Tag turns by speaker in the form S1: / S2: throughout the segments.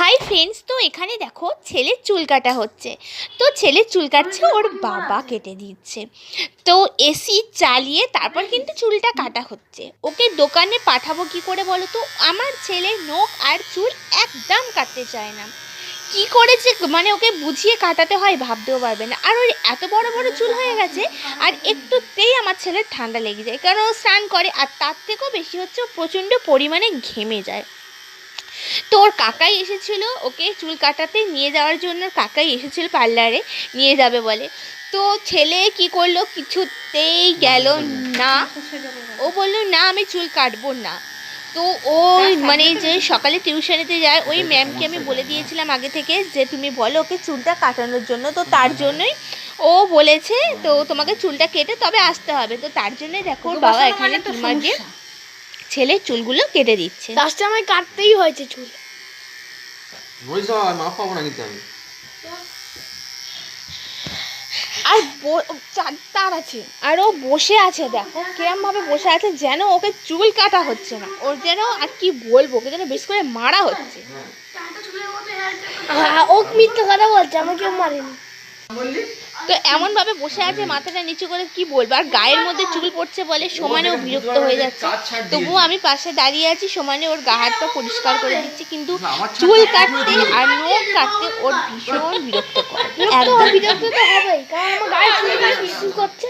S1: Hi friends তো এখানে দেখো ছেলের চুল কাটা হচ্ছে। তো ছেলের চুল কাটছে ওর বাবা কেটে দিচ্ছে। তো এসি চালিয়ে তারপর কিন্তু চুলটা কাটা হচ্ছে। ওকে দোকানে পাঠাবো কি করে বলো তো? আমার ছেলে নখ আর চুল একদম কাটতে চায় না। কি করে যে মানে ওকে বুঝিয়ে কাটাতে হয় ভাবতেও পারবে না। আর ওর এত বড় বড় চুল হয়ে গেছে, আর একটুতেই আমার ছেলের ঠান্ডা লেগে যায়। কারণ ও স্নান করে, আর তার থেকেও বেশি হচ্ছে ও প্রচণ্ড পরিমাণে ঘেমে যায়। তো ওর কাকাই এসেছিল ওকে চুল কাটাতে নিয়ে যাওয়ার জন্য কাকাই এসেছিল পার্লারে নিয়ে যাবে বলে। তো ছেলে কি করল কিছুতেই গেল না। ও বলল না আমি চুল কাটবো না। তো ও মানে যে সকালে টিউশনেতে যায় ওই ম্যামকে আমি বলে দিয়েছিলাম আগে থেকে যে তুমি বলো ওকে চুলটা কাটানোর জন্য। তো তার জন্যই ও বলেছে তো তোমাকে চুলটা কেটে তবে আসতে হবে। তো তার জন্যই দেখো ওর বাবা এখানে তোমার ছেলের চুলগুলো কেটে দিচ্ছে।
S2: লাস্টে আমায় কাটতেই হয়েছে চুল।
S3: আর মাপ পাবো না কিন্তু আমি।
S1: আর তার আছে। আর ও বসে আছে দেখো কিরম ভাবে বসে আছে যেন ওকে চুল কাটা হচ্ছে না। ওর যেন আর কি বলব ওকে যেন বেশ করে মারা হচ্ছে।
S2: হ্যাঁ, ও মিথ্যে কথা বলছে আমাকে কেউ মারেনি
S1: তো এমন ভাবে বসে আছে মাথাটা নিচু করে কি বলব? আর গায়ের মধ্যে চুল পড়ছে বলে সমানেও বিরক্ত হয়ে যাচ্ছে। তবুও আমি পাশে দাঁড়িয়ে আছি সমানে ওর গা হাত পা পরিষ্কার করে দিচ্ছি কিন্তু চুল কাটতে আর নখ কাটতে ওর ভীষণ বিরক্ত করে
S2: একদম। বিরক্ত তো হবেই কারণ আমার গায়ে চুল করছে।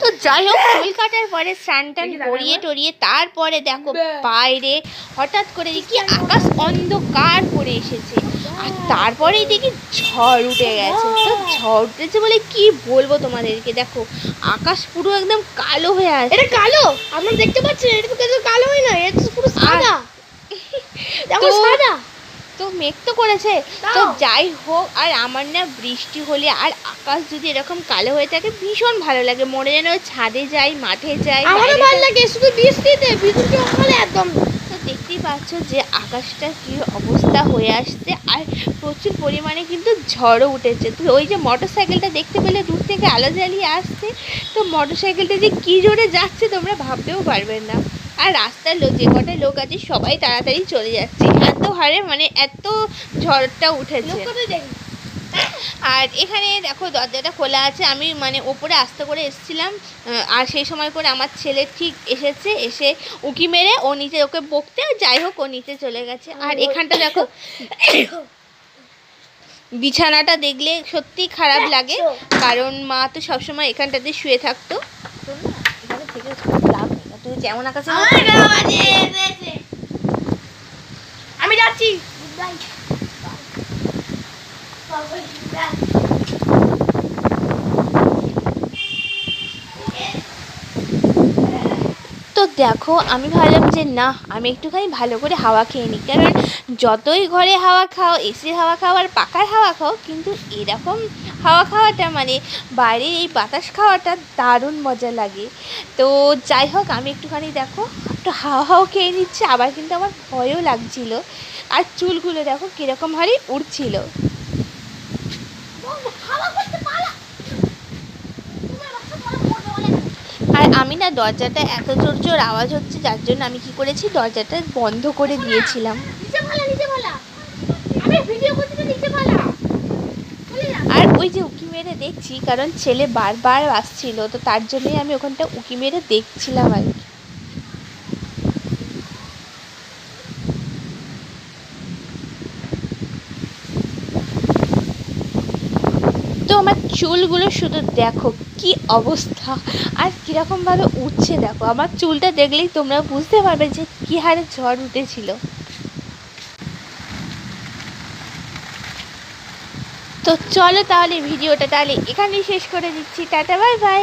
S1: তো যাই হোক চুল কাটার পরে স্নান টান করিয়ে টরিয়ে তারপরে দেখো বাইরে হঠাৎ করে দেখি আকাশ অন্ধকার করে এসেছে। আর তারপরেই দেখি ঝড় উঠে গেছে। তো ঝড় উঠেছে বলে কি বলব তোমাদেরকে? দেখো আকাশ পুরো একদম কালো হয়ে আছে।
S2: এটা কালো? আপনারা দেখতে পাচ্ছেন এটা তো কালো হয় না? এটা পুরো সাদা। দেখো সাদা।
S1: তো মেঘ তো করেছে। তো যাই হোক আর আমার না বৃষ্টি হলে আর আকাশ যদি এরকম কালো হয়ে থাকে ভীষণ ভালো লাগে। মনে যেন ছাদে যাই মাঠে যাই
S2: আমারও ভালো লাগে শুধু বৃষ্টিতে বৃষ্টি হলে একদম
S1: দেখতেই পাচ্ছ যে আকাশটা কি অবস্থা হয়ে আসছে আর প্রচুর পরিমাণে কিন্তু ঝড়ও উঠেছে। তো ওই যে মোটর সাইকেলটা দেখতে পেলে দূর থেকে আলো জ্বালিয়ে আসছে, তো মোটর সাইকেলটা যে কী জোরে যাচ্ছে তোমরা ভাবতেও পারবে না। আর রাস্তার লোক, যে কটা লোক আছে সবাই তাড়াতাড়ি চলে যাচ্ছে। এত হারে মানে এত ঝড়টা উঠেছে। আর এখানে দেখো দরজাটা খোলা আছে। আমি মানে ওপরে আস্তে করে এসেছিলাম আর সেই সময় করে আমার ছেলে ঠিক এসেছে এসে উকি মেরে ও নিচে ওকে বকতে আর যাই হোক ও নিচে চলে গেছে। আর এখানটা দেখো বিছানাটা দেখলে সত্যি খারাপ লাগে কারণ মা তো সবসময় এখানটাতে শুয়ে থাকতো। তুই যেমন আকাশে
S2: আমি যাচ্ছি।
S1: তো দেখো, আমি ভাবলাম যে না, আমি একটুখানি ভালো করে হাওয়া খেয়ে নিই। কারণ যতই ঘরে হাওয়া খাও এসির হাওয়া খাও আর পাকার হাওয়া খাও, কিন্তু এরকম হাওয়া খাওয়াটা মানে বাইরের এই বাতাস খাওয়াটা দারুণ মজা লাগে। তো যাই হোক, আমি একটুখানি দেখো, একটু হাওয়া হাওয়া খেয়ে নিচ্ছি, আবার কিন্তু আমার ভয়ও লাগছিল। আর চুলগুলো দেখো কীরকম হারে উড়ছিল আর আমি না দরজাটা এত জোর জোর আওয়াজ হচ্ছে যার জন্য আমি কি করেছি দরজাটা বন্ধ করে দিয়েছিলাম। আর ওই যে উকি মেরে দেখছি কারণ ছেলে বারবার আসছিল তো তার জন্যই আমি ওখানটা উকি মেরে দেখছিলাম আর কি। তো আমার চুলগুলো শুধু দেখো কি অবস্থা। আর কীরকমভাবে উঠছে দেখো, আমার চুলটা দেখলেই তোমরা বুঝতে পারবে যে কী হারে ঝড় উঠেছিল। তো চলো তাহলে ভিডিওটা তাহলে এখানেই শেষ করে দিচ্ছি, টাটা, বাই বাই।